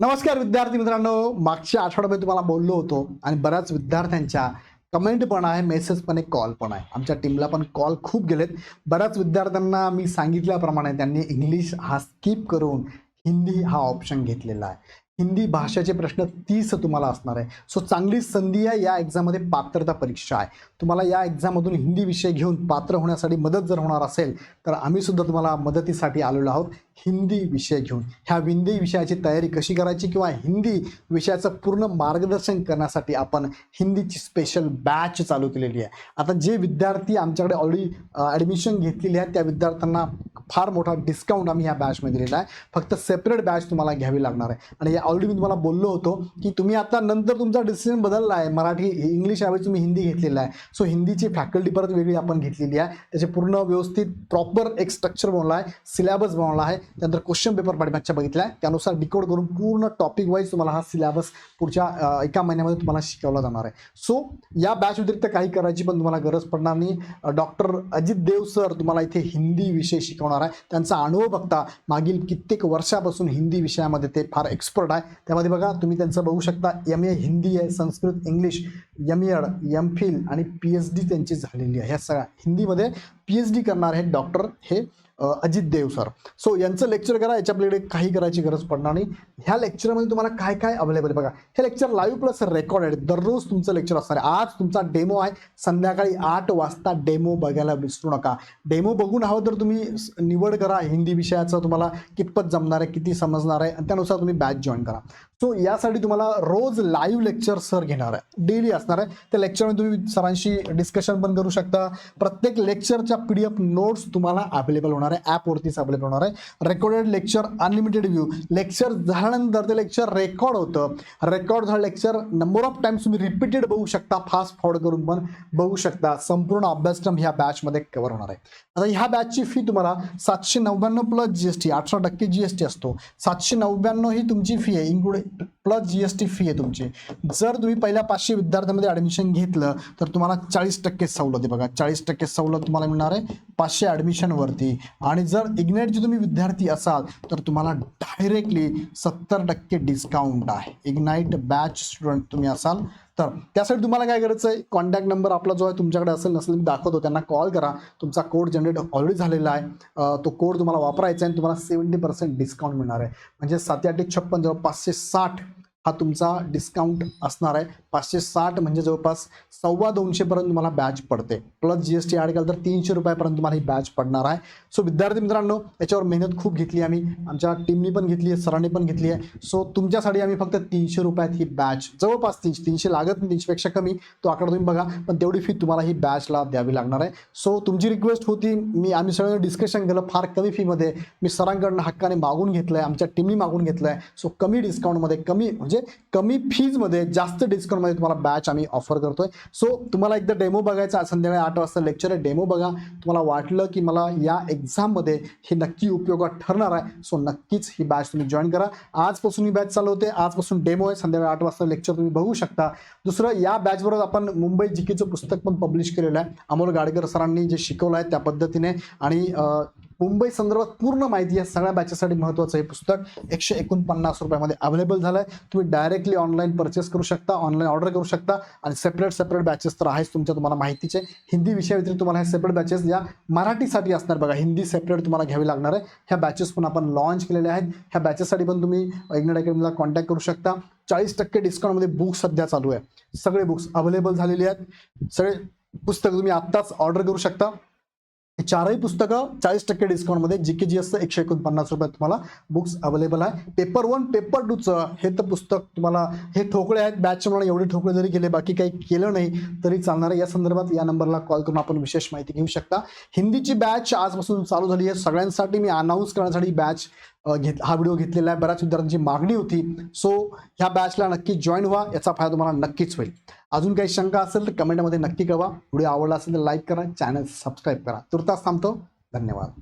नमस्कार विद्यार्थी मित्रांनो. मागच्या आठवड्यामध्ये तुम्हाला बोललो होतो आणि बऱ्याच विद्यार्थ्यांच्या कमेंट पण आहे मेसेज पण आहे कॉल पण आहे. आमच्या टीमला पण कॉल खूप गेलेत. बऱ्याच विद्यार्थ्यांना मी सांगितल्याप्रमाणे त्यांनी इंग्लिश हा स्किप करून हिंदी हा ऑप्शन घेतलेला आहे. हिंदी भाषेचे प्रश्न तीस तुम्हाला असणार आहे. सो चांगली संधी आहे या एक्झाममध्ये पात्रता परीक्षा आहे. तुम्हाला या एक्झाममधून हिंदी विषय घेऊन पात्र होण्यासाठी मदत जर होणार असेल तर आम्ही सुद्धा तुम्हाला मदतीसाठी आलेलो आहोत. हिंदी विषय घेऊन. ह्या हिंदी विषयाची तयारी कशी करायची किंवा हिंदी विषयाचं पूर्ण मार्गदर्शन करण्यासाठी आपण हिंदीची स्पेशल बॅच चालू केलेली आहे. आता जे विद्यार्थी आमच्याकडे ऑलरेडी ॲडमिशन घेतलेली आहे त्या विद्यार्थ्यांना फार मोठा डिस्काउंट आम्ही ह्या बॅचमध्ये दिलेला आहे. फक्त सेपरेट बॅच तुम्हाला घ्यावी लागणार आहे. आणि ऑलरेडी मी तुम्हाला बोललो होतो की तुम्ही आता नंतर तुमचा डिसिजन बदलला आहे. मराठी इंग्लिश ऐवजी तुम्ही हिंदी घेतलेला आहे. सो हिंदीची फॅकल्टी परत वेगळी आपण घेतलेली आहे. त्याचे पूर्ण व्यवस्थित प्रॉपर एक स्ट्रक्चर बनवला आहे. सिलेबस बनवला आहे. त्यानंतर क्वेश्चन पेपर पाठीमागच्या बघितला आहे. त्यानुसार डिकोड करून पूर्ण टॉपिक वाईज तुम्हाला हा सिलेबस पुढच्या एका महिन्यामध्ये तुम्हाला शिकवला जाणार आहे. सो या बॅच व्यतिरिक्त काही करायची पण तुम्हाला गरज पडणार नाही. डॉक्टर अजित देव सर तुम्हाला इथे हिंदी विषय शिकवणार आहे. त्यांचा अनुभव बघता मागील कित्येक वर्षापासून हिंदी विषयामध्ये ते फार एक्सपर्ट आहे. त्यामध्ये बघा तुम्ही त्यांचं बघू शकता. एम ए हिंदी आहे Sanskrit English M Ed M Phil आणि पी एच डी त्यांची झालेली आहे. ह्या सगळ्या हिंदीमध्ये पी एच डी करणार हे डॉक्टर हे अजित देव सर. सो यांचं लेक्चर करा याच्या आपल्याकडे काही करायची गरज पडणार नाही. ह्या लेक्चरमध्ये तुम्हाला काय काय अवेलेबल आहे बघा. हे लेक्चर लाईव्ह प्लस रेकॉर्डेड दररोज तुमचं लेक्चर असणार आहे. आज तुमचा डेमो आहे. संध्याकाळी आठ वाजता डेमो बघायला विसरू नका. डेमो बघून हवं तर तुम्ही निवड करा. हिंदी विषयाचं तुम्हाला कितपत जमणार आहे किती समजणार आहे आणि त्यानुसार तुम्ही बॅच जॉईन करा. सो यासाठी तुम्हाला रोज लाईव्ह लेक्चर सर घेणार आहे. डेली असणार आहे. त्या लेक्चरमध्ये तुम्ही सरांशी डिस्कशन पण करू शकता. प्रत्येक लेक्चरच्या पी डी एफ नोट्स तुम्हाला अवेलेबल होणार आहे. ॲपवरतीच अवेलेबल होणार आहे. Recorded lecture unlimited view lecture झाल्यानंतर ते लेक्चर रेकॉर्ड होतं. रेकॉर्ड झालं लेक्चर नंबर ऑफ टाइम्स तुम्ही रिपीटेड बघू शकता. फास्ट फॉरवर्ड करून पण बघू शकता. संपूर्ण अभ्यासक्रम ह्या बॅचमध्ये कव्हर होणार आहे. आता ह्या बॅचची फी तुम्हाला सातशे नव्याण्णव प्लस जी एस टी अठरा टक्के जी एस टी असतो. सातशे नव्याण्णव ही तुमची फी आहे. Include plus G S T fee आहे तुमची. जर तुम्ही पहिल्या पाचशे विद्यार्थ्यांमध्ये ॲडमिशन घेतलं तर तुम्हाला चाळीस टक्के सवलत आहे बघा. चाळीस टक्के सवलत तुम्हाला मिळणार आहे. पाचशे ॲडमिशनवरती आणि जर इग्नेटचे तुम्ही विद्यार्थी असाल तर तुम्हाला डायरेक्टली सत्तर टक्के डिस्काउंट आहे. इग्नाईट बॅच स्टुडंट तुम्ही असाल तर त्यासाठी तुम्हाला काय करायचं आहे? कॉन्टॅक्ट नंबर आपला जो आहे तुमच्याकडे असेल नसेल मी दाखवतो त्यांना कॉल करा. तुमचा कोड जनरेट ऑलरेडी झालेला आहे. तो कोड तुम्हाला वापरायचा आहे आणि तुम्हाला सेवन्टी पर्सेंट डिस्काउंट मिळणार आहे. म्हणजे सात आठ एक छप्पन जवळ पाचशे साठ हा तुमचा डिस्काउंट असणार आहे. पाचशे साठ म्हणजे जवळपास सव्वा दोनशेपर्यंत तुम्हाला बॅच पडते. Plus G S T add केलं तर तीनशे रुपयापर्यंत तुम्हाला ही बॅच पडणार आहे. सो विद्यार्थी मित्रांनो याच्यावर मेहनत खूप घेतली आम्ही. आमच्या टीमनी पण घेतली आहे सरांनी पण घेतली आहे. सो तुमच्यासाठी आम्ही फक्त तीनशे रुपयात ही बॅच जवळपास तीनशे तीनशे लागत नाही तीनशेपेक्षा कमी तो आकडा तुम्ही बघा. पण तेवढी फी तुम्हाला ही बॅचला द्यावी लागणार आहे. सो तुमची रिक्वेस्ट होती. मी आम्ही सगळं डिस्कशन केलं. फार कमी फीमध्ये मी सरांकडनं हक्काने मागून घेतलं आहे आमच्या टीमनी मागून घेतलं आहे सो कमी डिस्काउंटमध्ये कमी म्हणजे म्हणजे कमी फीजमध्ये जास्त डिस्काउंटमध्ये तुम्हाला बॅच आम्ही ऑफर करतोय. सो तुम्हाला एकदा डेमो बघायचा संध्याकाळी आठ वाजता लेक्चर आहे डेमो बघा. तुम्हाला वाटलं की मला या एक्झाममध्ये हे नक्की उपयोगात ठरणार आहे. सो नक्कीच ही बॅच तुम्ही जॉईन करा. आजपासून ही बॅच चालू होते. आजपासून डेमो आहे. संध्याकाळी आठ वाजता लेक्चर तुम्ही बघू शकता. दुसरं या बॅचबरोबर आपण मुंबई जिकेचं पुस्तक पण पब्लिश केलेलं आहे. अमोल गाडकर सरांनी जे शिकवलं आहे त्या पद्धतीने. आणि मुंबई संदर्भात पूर्ण माहिती या सगळ्या बॅचेससाठी महत्त्वाचं हे पुस्तक एकशे एकोणपन्नास रुपयामध्ये अवेलेबल झालं आहे तुम्ही डायरेक्टली ऑनलाईन परचेस करू शकता ऑनलाईन ऑर्डर करू शकता आणि सेपरेट सेपरेट बॅचेस तर आहेच तुमच्या तुम्हाला माहितीचे. हिंदी विषयाव्यतिरिक्त तुम्हाला हे सेपरेट बॅचेस या मराठीसाठी असणार बघा. हिंदी सेपरेट तुम्हाला घ्यावी लागणार आहे. ह्या बॅचेस पण आपण लॉन्च केलेल्या आहेत. ह्या बॅचेससाठी पण तुम्ही इग्नेट अकॅडमीला कॉन्टॅक्ट करू शकता. चाळीस टक्के डिस्काउंटमध्ये बुक्स सध्या चालू आहे. सगळे बुक्स अवेलेबल झालेले आहेत. सगळे पुस्तक तुम्ही आत्ताच ऑर्डर करू शकता. चारही पुस्तकं चाळीस टक्के डिस्काउंटमध्ये जी के जी असतं एकशे एकोणपन्नास रुपयात तुम्हाला बुक्स अवेलेबल आहे. पेपर वन पेपर टूचं हे तर पुस्तक तुम्हाला हे ठोकळे आहेत बॅचच्या म्हणून एवढे ठोकळे जरी केले बाकी काही केलं नाही तरी चालणार आहे. या संदर्भात या नंबरला कॉल करून आपण विशेष माहिती घेऊ शकता. हिंदीची बॅच आजपासून चालू झाली आहे. सगळ्यांसाठी मी अनाऊन्स करण्यासाठी बॅच घेत हा व्हिडिओ घेतलेला आहे. बऱ्याच विद्यार्थ्यांची मागणी होती. सो ह्या बॅचला नक्की जॉईन व्हा. याचा फायदा तुम्हाला नक्कीच होईल. अजून काही शंका असेल तर कमेंटमध्ये नक्की कळवा. व्हिडिओ आवडला असेल तर लाईक करा. चॅनल सबस्क्राईब करा. तुर्तास थांबतो. धन्यवाद.